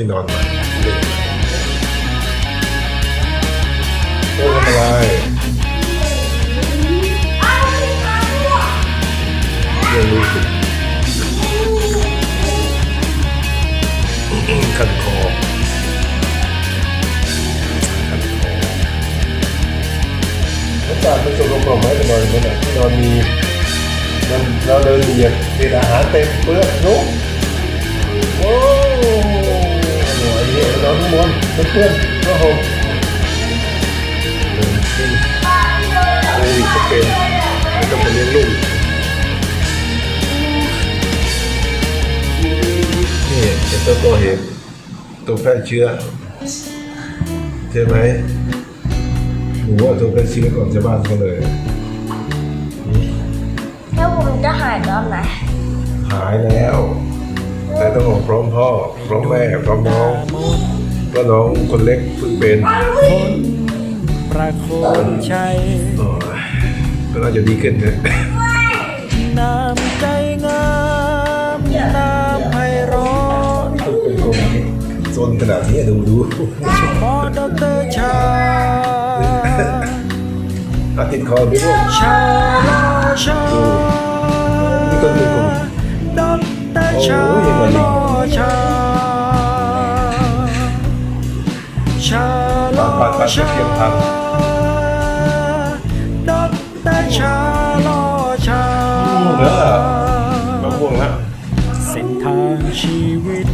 ที่นอนมาเล่นโอ้ทำอะไรเรื่องรู้สึกคันคอคันคออากาศมันสกปรกไหมที่นอนอย่างนั้นน่ะที่นอนมีมันเราเดินเหยียบเศษอาหารเต็มเปลือกนุ๊ก นี้เราทุกคนเพื่อนๆก็โหหนึ่งโควิดก็เป็นไม่ต้องไปเลี้ยงลูกนี่เห็นตัวตัวเห็นตัวแพร่เชื้อใช่ไหมหนูว่าตัวแพร่เชื้อก่อนชาวบ้านเขาเลยแล้วผมจะหายตอนไหนหายแล้ว แต่ต้องบอกพร้อมพ่อ พร้อมแม่ พร้อมน้อง ก็น้องคนเล็กเพิ่งเป็นคนประโคนชัยโอ้ยก็น่าจะดีขึ้นนะน้ำใจงามน้ำไพเราะเป็นคนโซนขนาดนี้ดูดูหมอดอกเตอรชาอาติดคอดูลูกชาลอชานี่ก็เป็นคนดอกเตอรชา ปาอกปากปากชาเพียงทดอกเตอรชาลอชาำเนอะมะม่วงแล้วเส้นทางชีวิต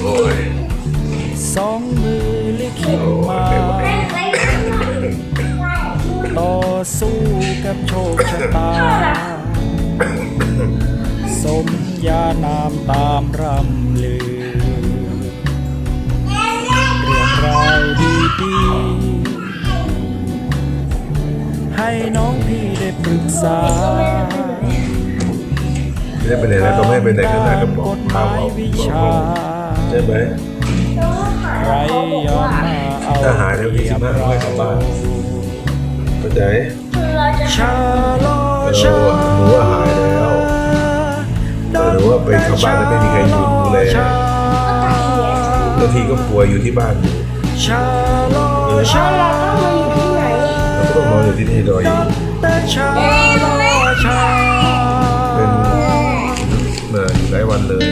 โอ้ยสองมือลิขิตมาต่อสู้กับโชคชะตา สมยานามตามรำลือ ดีๆให้น้องพี่ได้ปรึกษาไม่ได้ไปไหนแล้วก็ไม่ไปไหนก็ได้ก็บอกกฎหข้าวมายเอาวิบอกชาใช่ไหมใครยอมมาเอาถ้าหายแล้วพี่สิบห้าไม่กลับบ้านเข้าใจคือเราจะชาลอเอชาอหนูว่าหายแล้วแต่หนูว่าไปเข้าบ้านแล้วไม่มีใครอยู่ดูแลบางทีก็ป่วยอยู่ที่บ้านอยู่ ชาลอชาเราต้องมาอยู่ที่ไหนเราต้องนออยู่ที่นี่รออยู่แต่ชาลอชาเป็นเหมืออยู่หลายวันเลย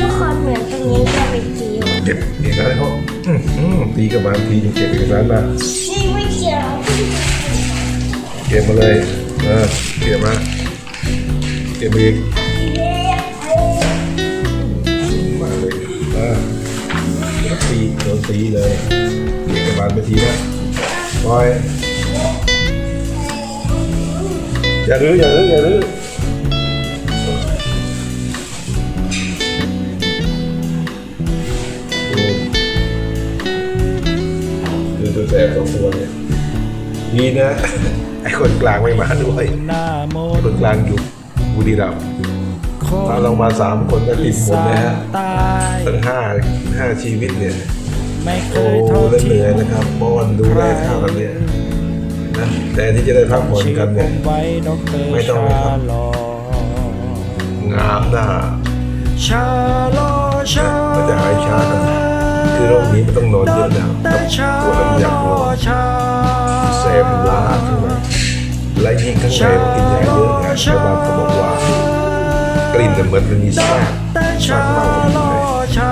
ทุกคนเหมือนตรงนี้จะไปจิ๋วเก็บเอกสารเขาอื้อหือตีกับมาทีเก็บเอกสารมานี่ไม่เกี่ยวเก็บมาเลยเออเก็บมาเก็บอีกมาเลยเออแล้ว ตีโดนตีเลยเก็บกระบาลไปทีนะปล่อยอย่ารื้ออย่ารื้ออย่ารื้อดูดูตัวแสบสองตัวเนี่ยนี่นะ ไอ้คนกลางไม่มาด้วย คนกลางอยู่บุรีรัมย์ คถ้าเรามาสามคนก็ติดหมดนะฮะตายตั้งห้าห้าชีวิตเนี่ยไม่เคโอ้ยทอดแล้วเหทิ้นื่อยงนะครับป้อนดูแลข้าวกันเนี่ยนะแต่ที่จะได้พักผ่อนกันเนี่ยไว้ดอกเตอรไม่ต้องชาเลยครับลองามหน้าชาลอชามันจะหายช้ากันคือโรคนี้มันต้องนอนเยอะนะกับปวดแล้วอยากนอนชาแสบหัวขึ้นมาและยิ่งข้างในมันกินยาเยอะไงชาวบ้านเขาบอกว่า กลิ่นเนี่ยเหมือนมันมีซากซากเน่าอยู่ในชา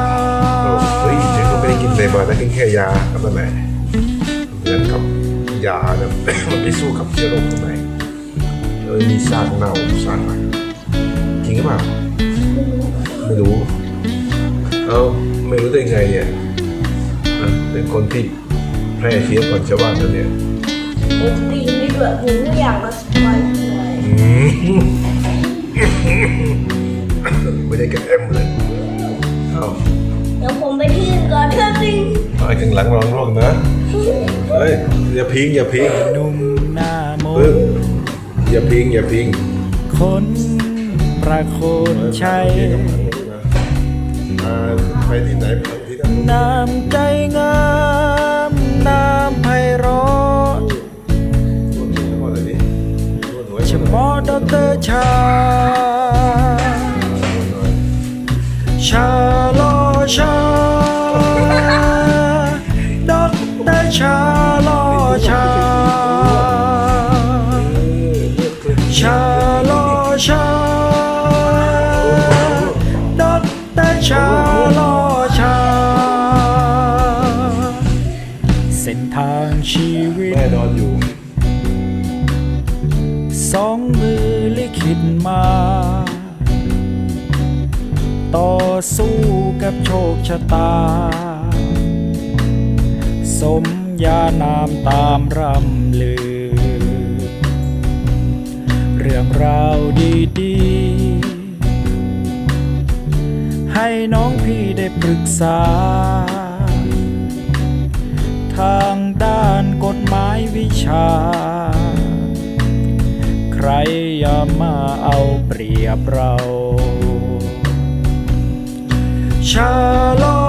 เราเฮ้ยฉันก็ไม่ได้กินอะไรมานะกินแค่ยาก็นั่นแหละเหมือนกับยาเนี่ยมันไปสู้กับเชื้อโรคข้างในเลยมีซากเน่าซากอะไรจริงหรือเปล่าไม่รู้เอ้าไม่รู้ได้ไงเนี่ยอะเป็นคนที่แพร่เชื้อก่อนชาวบ้านแล้วเนี่ยผมตีไม่เบื่อผมไม่อยากมาสปอยเลยอืม ไม่ได้แกล้มเลยเอ้าเดี๋ยวผมไปที่อื่นก่อนเถอะสิงไอ้ข้างหลังรองร่วงนะ เฮ้ย อย่าพิง อย่าพิงหนุ่มหน้ามเพิ่งนอย่าพิง อย่าพิงคนประโคนชัยอ่าไปที่ไหนไปที่นั่นน้ำใจงามน้ำไพเราะนวดหัวเลยดินวดหัวเฉพาะดอกเตอรชาช ชาลอชาเส้นทางชีวิต แม่นอนอยู่ สองมือลิขิตมา ต่อสู้กับโชคชะตา สมยานามตามรำลือ เรื่องราวดีๆ ให้น้องพี่ได้ปรึกษา ทางด้านกฎหมายวิชา ใครอย่ามาเอาเปรียบเรา ชาลอ